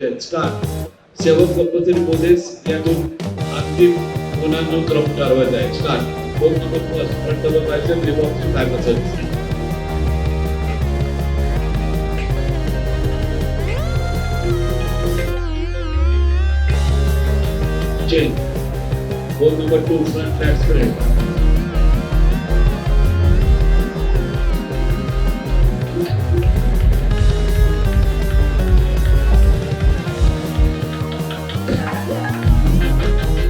Start सेवन compulsory Moses यातून अंतिम गुणांनो क्रम कारवाई आहे. स्टार्ट दोन number first front double bicep रिबॉक्सिंग time muscles chain Goal number two front flat spread.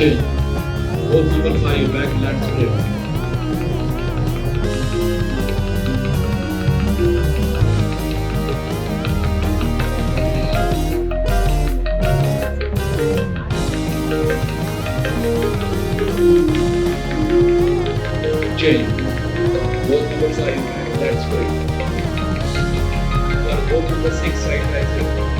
change. Goalkeepers are your back lads play. Jane, both people are in that's great. But both numbers excite as well.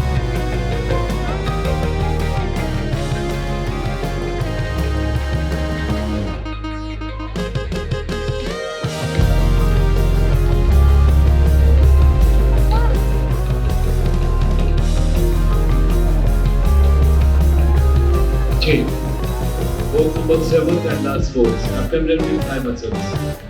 and large spores, abdominal with high muscles.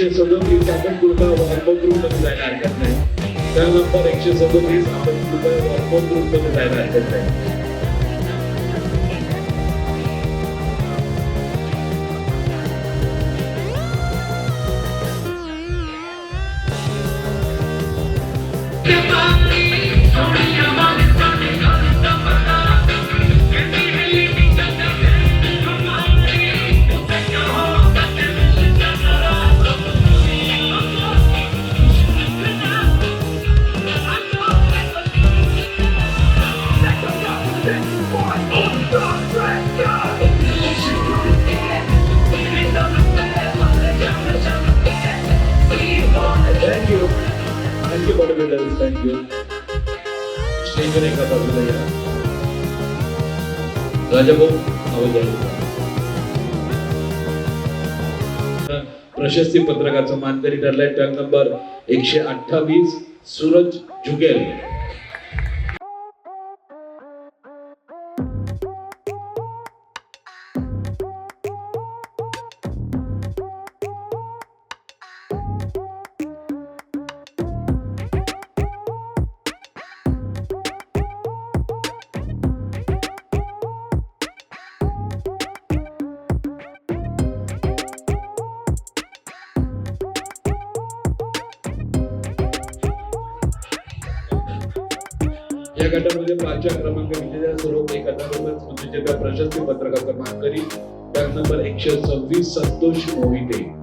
एकशे सदोतीस आपण कृपया warm up रूममध्ये जायला हरकत नाही. तर number एकशे सदोतीस आपण कृपया वॉर्मअप रूममध्ये जायला हरकत नाही. स्टेजवर एका बाजूला या. राजाभाऊ आवाज आहे प्रशस्ती पत्रकाचा मानकरी ठरलाय. टॅग नंबर एकशे अठ्ठावीस सूरज जुगेल या गटामध्ये पाचव्या क्रमांक विजेत्या स्वरूप एका दरम्यान विजेत्या प्रशस्ती पत्रकाचा मानकरी टँक नंबर एकशे सव्वीस संतोष मोहिते.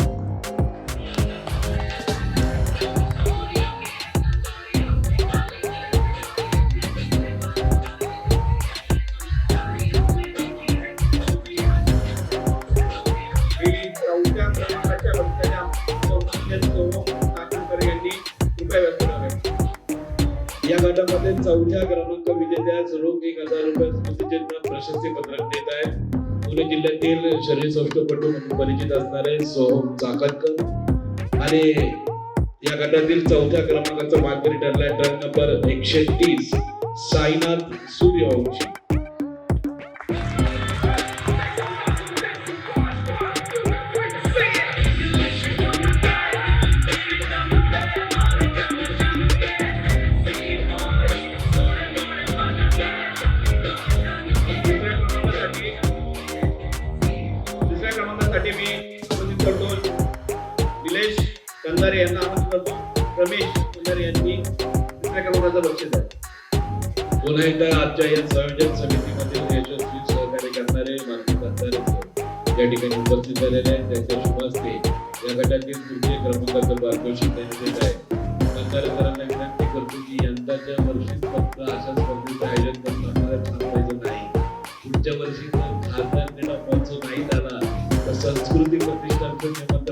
विजेत्यास रोख एक हजार रुपये प्रशस्ती पत्रक देत आहेत. पुणे जिल्ह्यातील शरीर सौष्ठवपटू म्हणून परिचित असणारे सोहम चाकणकर. आणि या गटातील चौथ्या क्रमांकाचा मानकरी ठरलाय ट्रक नंबर एकशे तीस साईनाथ सूर्यवंशी. रमेश कुमार यांनी दुसऱ्या क्रमांकाचं बक्षीस आहे पुन्हा एकदा आजच्या या संयोजन समितीमध्ये यशस्वी सहकार्य करणारे मानसिक कंदारे या ठिकाणी उपस्थित झालेले आहेत. त्यांच्या शुभ असते या गटातील तृतीय क्रमांकाचं पारितोषिक त्यांनी देत आहे कंदारे विनंती करतो की यंदाच्या वर्षी फक्त अशा स्पर्धेचं आयोजन करून आम्हाला थांबवायचं नाही. पुढच्या वर्षी जर खासदार देणं महोत्सव नाही झाला तर संस्कृती प्रतिष्ठानचं निर्माण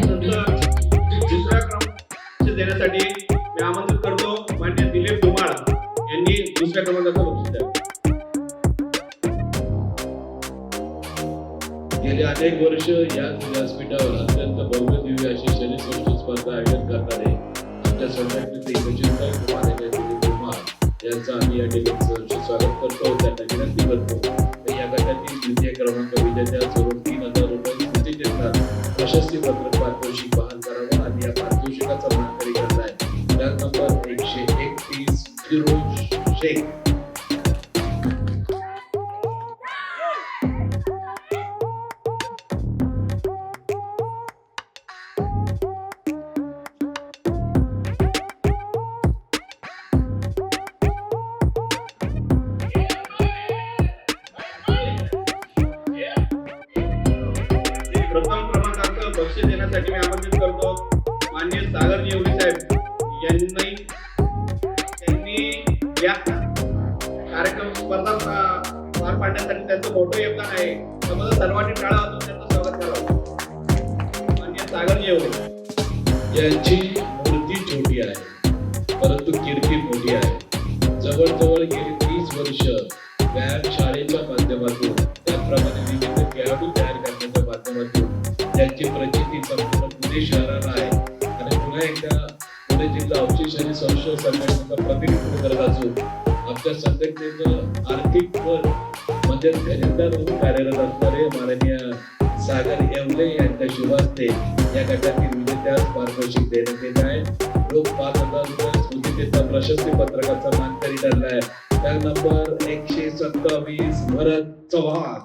नंतर दुसऱ्या क्रमांकाचे देण्यासाठी एक वर्ष याच व्यासपीठावर अत्यंत भव्य दिव्य अशी शरीर संस्कृत स्पर्धा आयोजन करणारे आमच्या संघटनेचे सचिनभाई माननीय कुमार यांचं आम्ही या ठिकाणी स्वागत करतो. त्यांना विनंती करतो या गटातील द्वितीय क्रमांक विजेत्या सर्व तीन हजार रुपये स्थिती चिन्हात प्रशस्ती पत्रक पारितोषिक बहाल करावं आणि या पारितोषिकाचा मानकरी करताय. ट्रक नंबर एकशे एकतीस फिरोज शेख बक्षीस मी आमंत्रित करतो. माननीय सागर निवडी साहेब यांनी त्यांनी या कार्यक्रम स्पर्धा पार पाडण्यासाठी त्यांचं मोठं योगदान आहे. त्यामध्ये सर्वांनी टाळा असून त्यांचं स्वागत करावं माननीय सागर निवडे. यांची पुणे शहराला आहे आणि पुन्हा एकदा पुणे जिल्हा औषध आणि संशोधन संघटनेचा प्रतिनिधित्व करत असून आमच्या संघटनेचं आर्थिक वर म्हणजे खजिनदार म्हणून कार्यरत असणारे माननीय सागर येवले यांच्या शुभास्ते या गटातील विजेत्यास पारितोषिक देण्यात येत आहे लोक पाच हजार रुपये स्मृतीचा प्रशस्ती पत्रकाचा मानकरी ठरलाय. त्या नंबर एकशे सत्तावीस भरत चव्हाण.